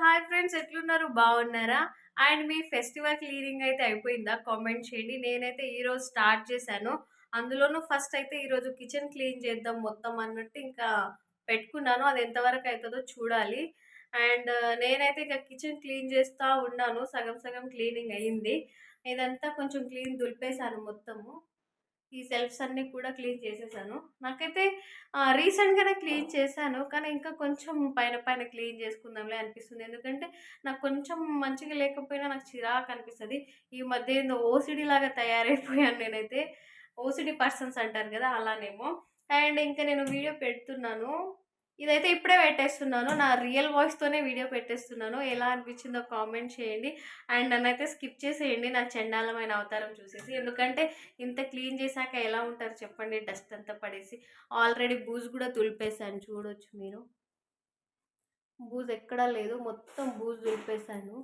Hi friends ఎట్లున్నారు? బాగున్నారా? And me festival cleaning అయితే అయిపోయిందా? కామెంట్ చేయండి. నేనైతే ఈరోజు స్టార్ట్ చేశాను. అందులోనూ ఫస్ట్ అయితే ఈరోజు కిచెన్ క్లీన్ చేద్దాం మొత్తం అన్నట్టు ఇంకా పెట్టుకున్నాను. అది ఎంతవరకు అవుతుందో చూడాలి. అండ్ నేనైతే ఇంకా కిచెన్ క్లీన్ చేస్తూ ఉన్నాను. సగం సగం క్లీనింగ్ అయ్యింది ఇదంతా కొంచెం క్లీన్ దులిపేశాను మొత్తము. ఈ సెల్ఫ్స్ అన్నీ కూడా క్లీన్ చేసేసాను. నాకైతే రీసెంట్గానే క్లీన్ చేశాను. కానీ ఇంకా కొంచెం పైన పైన క్లీన్ చేసుకుందాంలే అనిపిస్తుంది. ఎందుకంటే నాకు కొంచెం మంచిగా లేకపోయినా నాకు చిరాకు అనిపిస్తుంది. ఈ మధ్య ఏందో ఓసిడి లాగా తయారైపోయాను నేనైతే. ఓసిడి పర్సన్స్ అంటారు కదా అలానేమో. అండ్ ఇంకా నేను వీడియో పెడుతున్నాను. ఇదైతే ఇప్పుడే పెట్టేస్తున్నాను. నా రియల్ వాయిస్తోనే వీడియో పెట్టేస్తున్నాను. ఎలా అనిపించిందో కామెంట్ చేయండి. అండ్ నన్నైతే స్కిప్ చేసేయండి. నా చండాలమైన అవతారం చూసేసి. ఎందుకంటే ఇంత క్లీన్ చేశాక ఎలా ఉంటారు చెప్పండి. డస్ట్ అంతా పడేసి. ఆల్రెడీ బూజు కూడా తులిపేశాను చూడొచ్చు మీరు. బూజు ఎక్కడా లేదు. మొత్తం బూజు దులిపేశాను.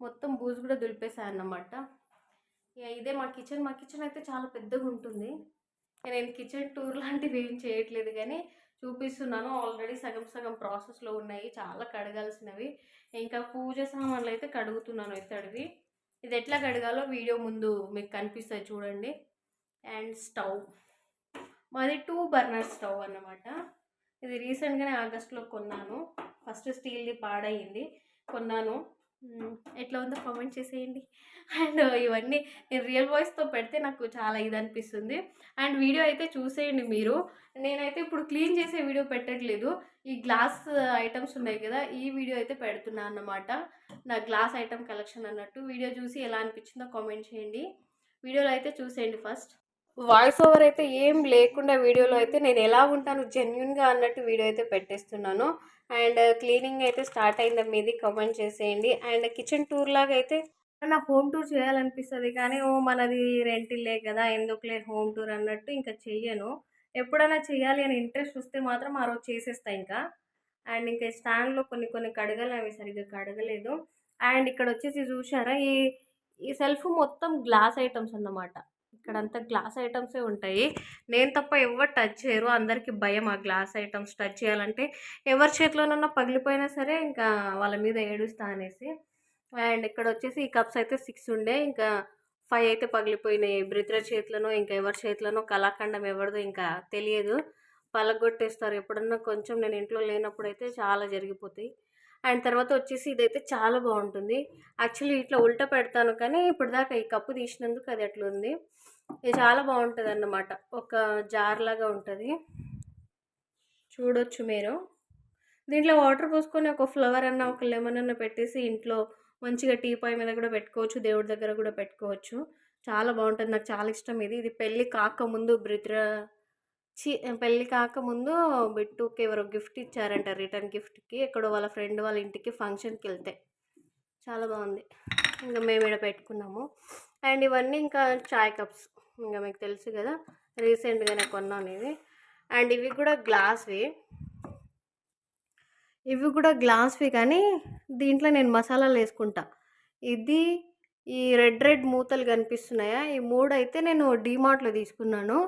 మొత్తం బూజు కూడా దులిపేశాను అన్నమాట ఇదే మా కిచెన్. మా కిచెన్ అయితే చాలా పెద్దగా ఉంటుంది నేను కిచెన్ టూర్ లాంటివి ఏం చేయట్లేదు కానీ చూపిస్తున్నాను. ఆల్రెడీ సగం సగం ప్రాసెస్లో ఉన్నాయి. చాలా కడగాల్సినవి. ఇంకా పూజ సామాన్లు అయితే కడుగుతున్నాను ఇత్తడివి. ఇది ఎట్లా కడగాలో వీడియో ముందు మీకు కనిపిస్తుంది చూడండి. And stove. మాది టూ బర్నర్ స్టవ్ అన్నమాట. ఇది రీసెంట్గానే ఆగస్ట్లో కొన్నాను. ఫస్ట్ స్టీల్ది పాడయింది కొన్నాను. ఎట్లా ఉందో కామెంట్ చేసేయండి. అండ్ ఇవన్నీ నేను రియల్ వాయిస్తో పెడితే నాకు చాలా ఇది అనిపిస్తుంది అండ్ వీడియో అయితే చూసేయండి మీరు. నేనైతే ఇప్పుడు క్లీన్ చేసే వీడియో పెట్టట్లేదు. ఈ గ్లాస్ ఐటమ్స్ ఉన్నాయి కదా ఈ వీడియో అయితే పెడుతున్నా అన్నమాట. నా గ్లాస్ ఐటమ్ కలెక్షన్ అన్నట్టు. వీడియో చూసి ఎలా అనిపించిందో కామెంట్ చేయండి. వీడియోలో అయితే చూసేయండి ఫస్ట్. వాయిస్ ఓవర్ అయితే ఏం లేకుండా వీడియోలో అయితే నేను ఎలా ఉంటాను జెన్యున్గా అన్నట్టు వీడియో అయితే పెట్టేస్తున్నాను. అండ్ క్లీనింగ్ అయితే స్టార్ట్ అయిందా మీది కామెంట్ చేసేయండి. అండ్ కిచెన్ టూర్ లాగా అయితే నా హోమ్ టూర్ చేయాలనిపిస్తుంది కానీ ఓ మనది రెంట్ ఇల్లే కదా ఎందుకులే హోమ్ టూర్ అన్నట్టు ఇంకా చెయ్యను. ఎప్పుడైనా చేయాలి అని ఇంట్రెస్ట్ వస్తే మాత్రం ఆ రోజు చేసేస్తా ఇంకా. అండ్ ఇంకా స్టాండ్లో కొన్ని కొన్ని కడగలు అవి సరిగ్గా కడగలేదు. అండ్ ఇక్కడ వచ్చేసి చూసారా ఈ ఈ సెల్ఫ్ మొత్తం గ్లాస్ ఐటమ్స్ అన్నమాట. ఇక్కడంతా గ్లాస్ ఐటమ్సే ఉంటాయి. నేను తప్ప ఎవరు టచ్ చేయరు. అందరికీ భయం ఆ గ్లాస్ ఐటమ్స్ టచ్ చేయాలంటే. ఎవరి చేతిలోనన్నా పగిలిపోయినా సరే ఇంకా వాళ్ళ మీద ఏడుస్తా అనేసి. అండ్ ఇక్కడ వచ్చేసి ఈ కప్స్ అయితే సిక్స్ ఉండే. ఇంకా ఫైవ్ అయితే పగిలిపోయినాయి. బ్రిత్ర చేతులను ఇంకా ఎవరి చేతులను కళాఖండం ఎవరిదో ఇంకా తెలియదు. పలగొట్టేస్తారు. ఎప్పుడన్నా కొంచెం నేను ఇంట్లో లేనప్పుడు అయితే చాలా జరిగిపోతాయి. అండ్ తర్వాత వచ్చేసి ఇదైతే చాలా బాగుంటుంది. యాక్చువల్లీ ఇట్లా ఉల్టా పెడతాను కానీ ఇప్పుడు దాకా ఈ కప్పు తీసినందుకు అది అట్లా ఉంది ఇది చాలా బాగుంటుంది అన్నమాట ఒక జార్ లాగా ఉంటుంది. చూడొచ్చు మీరు. దీంట్లో వాటర్ పోసుకొని ఒక ఫ్లవర్ అన్న ఒక లెమన్ అన్న పెట్టేసి ఇంట్లో మంచిగా టీ పాయ్ మీద కూడా పెట్టుకోవచ్చు దేవుడి దగ్గర కూడా పెట్టుకోవచ్చు. చాలా బాగుంటుంది. నాకు చాలా ఇష్టం ఇది. ఇది పెళ్ళి కాకముందు బ్రిద్ర చి పెళ్ళి కాకముందు బిట్టుకి ఎవరో గిఫ్ట్ ఇచ్చారంట రిటర్న్ గిఫ్ట్కి. ఎక్కడో వాళ్ళ ఫ్రెండ్ వాళ్ళ ఇంటికి ఫంక్షన్కి వెళ్తే చాలా బాగుంది. ఇంకా మేము ఇక్కడ పెట్టుకున్నాము. అండ్ ఇవన్నీ ఇంకా చాయ్ కప్స్. ఇంకా మీకు తెలుసు కదా రీసెంట్గానే కొన్నాను ఇవి. అండ్ ఇవి కూడా గ్లాస్వి. ఇవి కూడా గ్లాస్వి కానీ దీంట్లో నేను మసాలాలు వేసుకుంటా. ఇది ఈ రెడ్ రెడ్ మూతలు కనిపిస్తున్నాయా? ఈ మూడు అయితే నేను డీమార్ట్లో తీసుకున్నాను.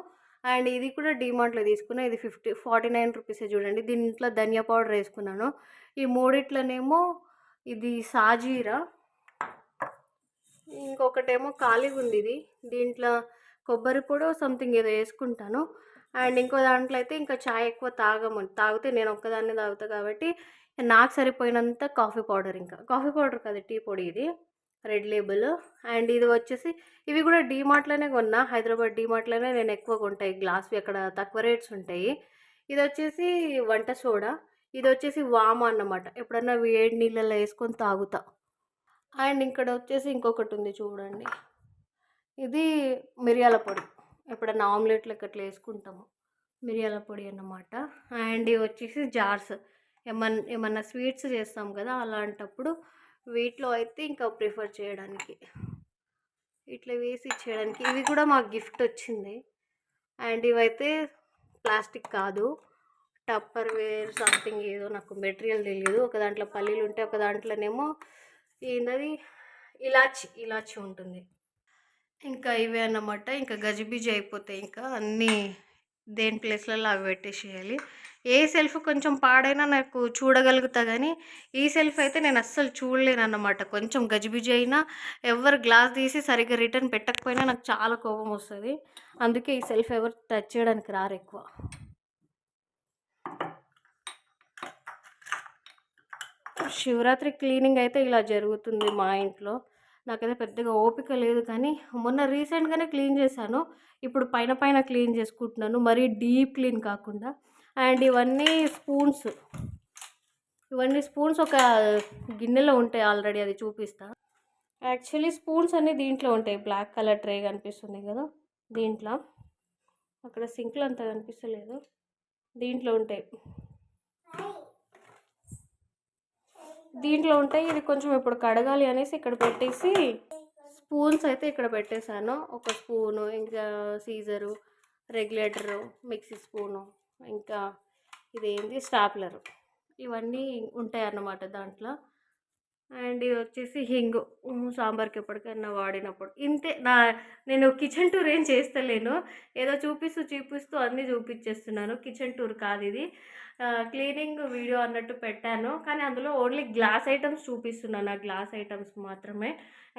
అండ్ ఇది కూడా డిమార్ట్లో తీసుకున్నా. ఇది ఫిఫ్టీ ఫార్టీ నైన్ రూపీసే చూడండి. దీంట్లో ధనియా పౌడర్ వేసుకున్నాను. ఈ మూడిట్లనేమో ఇది సాజీరా. ఇంకొకటేమో ఖాళీగా ఉంది ఇది. దీంట్లో కొబ్బరి పొడి సంథింగ్ ఏదో వేసుకుంటాను. అండ్ ఇంకో దాంట్లో అయితే ఇంకా చాయ్ ఎక్కువ తాగము తాగితే నేను ఒక్కదాన్ని తాగుతా కాబట్టి నాకు సరిపోయినంత కాఫీ పౌడర్ ఇంకా. కాఫీ పౌడర్ కాదు టీ పొడి ఇది. Red label. అండ్ ఇది వచ్చేసి ఇవి కూడా డీమార్ట్లోనే కొన్నా. హైదరాబాద్ డీమార్ట్లోనే నేను ఎక్కువ కొంటాయి గ్లాస్వి అక్కడ తక్కువ రేట్స్ ఉంటాయి. ఇది వచ్చేసి వంట సోడా. ఇది వచ్చేసి వామ అన్నమాట. ఎప్పుడన్నా వేడి నీళ్ళలో వేసుకొని తాగుతా. అండ్ ఇక్కడ వచ్చేసి ఇంకొకటి ఉంది చూడండి. ఇది మిరియాల పొడి. ఎప్పుడన్నా ఆమ్లెట్లకు అట్లా వేసుకుంటాము. మిరియాల పొడి అన్నమాట. అండ్ ఇవి వచ్చేసి జార్స్. ఏమన్నా ఏమన్నా స్వీట్స్ చేస్తాం కదా అలాంటప్పుడు వీటిలో అయితే ఇంకా ప్రిఫర్ చేయడానికి. ఇట్లా వేసి ఇచ్చేయడానికి ఇవి కూడా మాకు గిఫ్ట్ వచ్చింది. అండ్ ఇవైతే ప్లాస్టిక్ కాదు. టప్పర్ వేర్ సంథింగ్ ఏదో నాకు మెటీరియల్ తెలియదు ఒక దాంట్లో పల్లీలు ఉంటాయి ఒక దాంట్లోనేమో ఏంటది ఇలాచి ఇలాచి ఉంటుంది. ఇంకా ఇవే అన్నమాట. ఇంకా గజిబిజి అయిపోతాయి ఇంకా అన్నీ దేని ప్లేస్లలో అవి పెట్టేసేయాలి. ఏ సెల్ఫ్ కొంచెం పాడైనా నాకు చూడగలుగుతా కానీ ఈ సెల్ఫ్ అయితే నేను అస్సలు చూడలేను అన్నమాట కొంచెం గజిబిజి అయినా ఎవరు గ్లాస్ తీసి సరిగ్గా రిటర్న్ పెట్టకపోయినా నాకు చాలా కోపం వస్తుంది. అందుకే ఈ సెల్ఫ్ ఎవరు టచ్ చేయడానికి రారు ఎక్కువ. శివరాత్రి క్లీనింగ్ అయితే ఇలా జరుగుతుంది మా ఇంట్లో. నాకైతే పెద్దగా ఓపిక లేదు కానీ మొన్న రీసెంట్గానే క్లీన్ చేశాను. ఇప్పుడు పైన పైన క్లీన్ చేసుకుంటున్నాను. మరీ డీప్ క్లీన్ కాకుండా. అండ్ ఇవన్నీ స్పూన్స్. ఇవన్నీ స్పూన్స్ ఒక గిన్నెలో ఉంటాయి ఆల్రెడీ అది చూపిస్తా. యాక్చువల్లీ స్పూన్స్ అన్నీ దీంట్లో ఉంటాయి. బ్లాక్ కలర్ ట్రే కనిపిస్తుంది కదా దీంట్లో. అక్కడ సింక్లో అంత కనిపిస్తలేదు. దీంట్లో ఉంటాయి. దీంట్లో ఉంటాయి. ఇది కొంచెం ఇప్పుడు కడగాలి అనేసి ఇక్కడ పెట్టేసి స్పూన్స్ అయితే ఇక్కడ పెట్టేశాను. ఒక స్పూను ఇంకా సీజరు రెగ్యులేటరు మిక్సీ స్పూను ఇంకా ఇదేంటి స్టాప్లర్. ఇవన్నీ ఉంటాయి అన్నమాట దాంట్లో. అండ్ ఇది వచ్చేసి హింగు. సాంబార్కి ఎప్పటికైనా వాడినప్పుడు. ఇంతే నా నేను కిచెన్ టూర్ ఏం చేస్తలేను. ఏదో చూపిస్తూ చూపిస్తూ అన్నీ చూపించేస్తున్నాను కిచెన్ టూర్ కాదు ఇది. క్లీనింగ్ వీడియో అన్నట్టు పెట్టాను. కానీ అందులో ఓన్లీ గ్లాస్ ఐటమ్స్ చూపిస్తున్నాను. ఆ గ్లాస్ ఐటమ్స్ మాత్రమే.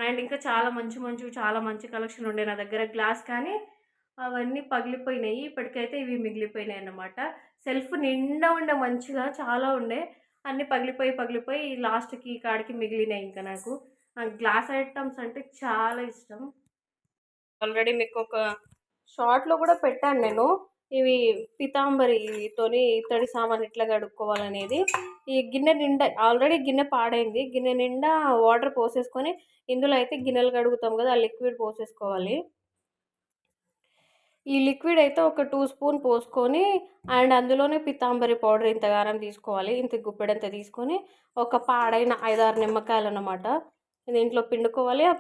అండ్ ఇంకా చాలా మంచి మంచి చాలా మంచి కలెక్షన్ ఉండే నా దగ్గర గ్లాస్ కానీ అవన్నీ పగిలిపోయినాయి. ఇప్పటికైతే ఇవి మిగిలిపోయినాయి అన్నమాట. సెల్ఫ్ నిండా ఉండే మంచిగా చాలా ఉండే. అన్నీ పగిలిపోయి పగిలిపోయి లాస్ట్కి కాడికి మిగిలినాయి ఇంకా నాకు. గ్లాస్ ఐటమ్స్ అంటే చాలా ఇష్టం. ఆల్రెడీ మీకు ఒక షార్ట్లో కూడా పెట్టాను నేను. ఇవి పితాంబరితోని ఇత్తడి సామాన్ ఎట్లా కడుక్కోవాలనేది. ఈ గిన్నె నిండా ఆల్రెడీ గిన్నె పాడైంది. గిన్నె నిండా వాటర్ పోసేసుకొని ఇందులో అయితే గిన్నెలు కడుగుతాం కదా ఆ లిక్విడ్ పోసేసుకోవాలి. ఈ లిక్విడ్ అయితే ఒక టూ స్పూన్ పోసుకొని అండ్ అందులోనే పితాంబరి పౌడర్ ఇంతగానం తీసుకోవాలి. ఇంత గుప్పెడంత తీసుకొని ఒక పాడైన ఐదారు నిమ్మకాయలు అన్నమాట దీంట్లో పిండుకోవాలి. ఆ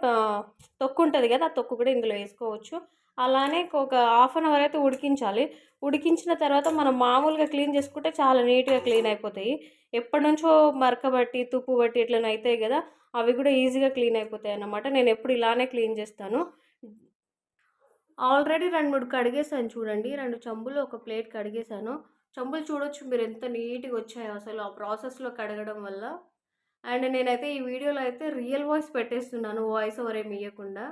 తొక్కు ఉంటుంది కదా ఆ తొక్కు కూడా ఇందులో వేసుకోవచ్చు. అలానే ఒక హాఫ్ అన్ అవర్ అయితే ఉడికించాలి. ఉడికించిన తర్వాత మనం మామూలుగా క్లీన్ చేసుకుంటే చాలా నీట్గా క్లీన్ అయిపోతాయి. ఎప్పటి నుంచో మరకబట్టి తుప్పు బట్టి ఇట్లా అవుతాయి కదా అవి కూడా ఈజీగా క్లీన్ అయిపోతాయి అన్నమాట. నేను ఎప్పుడు ఇలానే క్లీన్ చేస్తాను. ఆల్రెడీ రెండు మూడు కడిగేసాను చూడండి. రెండు చెంబులు ఒక ప్లేట్ కడిగేసాను చెంబులు చూడొచ్చు మీరు ఎంత నీట్గా వచ్చాయో అసలు ఆ ప్రాసెస్లో కడగడం వల్ల. అండ్ నేనైతే ఈ వీడియోలో అయితే రియల్ వాయిస్ పెట్టేస్తున్నాను వాయిస్ ఓవర్ ఏమి ఇవ్వకుండా